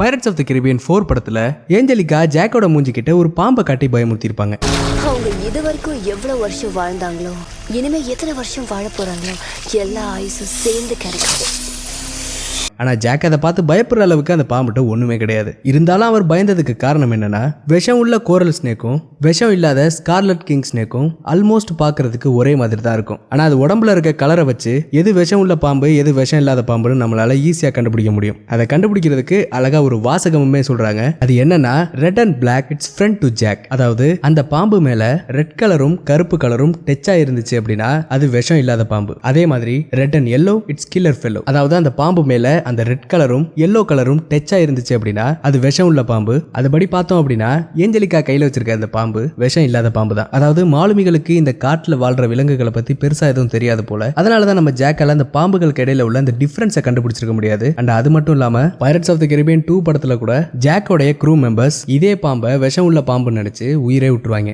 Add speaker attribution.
Speaker 1: Pirates of the Caribbean four படத்துல Angelica ஜாக்கோட மூஞ்சிக்கிட்ட ஒரு பாம்பை காட்டி பயமுறுத்தியிருப்பாங்க.
Speaker 2: அவங்க இது வரைக்கும் எவ்வளவு வருஷம் வாழ்ந்தாங்களோ இனிமே எத்தனை வருஷம் வாழ போறாங்களோ எல்லா ஆயுசும் சேர்ந்து கிடைக்கும்.
Speaker 1: ஆனா ஜாக் அதை பார்த்து பயப்படுற அளவுக்கு அந்த பாம்புட்ட ஒண்ணுமே கிடையாது. இருந்தாலும் அவர் பயந்ததுக்கு காரணம் என்னன்னா விஷம் உள்ள கோரல் ஸ்னேக்கும் விஷம் இல்லாத ஸ்கார்லட் கிங் ஸ்னேக்கும் ஆல்மோஸ்ட் பார்க்கிறதுக்கு ஒரே மாதிரி தான் இருக்கும். ஆனா அது உடம்புல இருக்க கலரை வச்சு எது விஷம் உள்ள பாம்பு எது விஷம் இல்லாத பாம்புன்னு நம்மளால ஈஸியா கண்டுபிடிக்க முடியும். அதை கண்டுபிடிக்கிறதுக்கு அழகா ஒரு வாசகமுமே சொல்றாங்க. அது என்னன்னா red and black it's friend to Jack அதாவது அந்த பாம்பு மேல ரெட் கலரும் கருப்பு கலரும் டெச்சா இருந்துச்சு அப்படின்னா அது விஷம் இல்லாத பாம்பு. அதே மாதிரி red and yellow it's killer fellow அதாவது அந்த பாம்பு மேல அந்த ரெட் கலரும் எல்லோ கலரும் டச்சாக இருந்துச்சு அப்படின்னா அது விஷம் உள்ள பாம்பு. அதுபடி பார்த்தோம் அப்படின்னா ஏஞ்சலிக்கா கையில வச்சிருக்க அந்த பாம்பு விஷம் இல்லாத பாம்பு தான். அதாவது மாலுமிகளுக்கு இந்த காட்டுல வாழ்ற விலங்குகளை பத்தி பெருசா எதுவும் தெரியாது போல. அதனாலதான் நம்ம ஜாக்கால அந்த பாம்புகளுக்கு இடையில உள்ள அந்த டிஃபரன்ஸை கண்டுபிடிச்சிருக்க முடியாது. அண்ட் அது மட்டும் இல்லாம pirates of the Caribbean two படத்துல கூட ஜாக்கோடைய க்ரூ மெம்பர்ஸ் இதே பாம்பை விஷம் உள்ள பாம்பு நினைச்சு உயிரே விட்டுருவாங்க.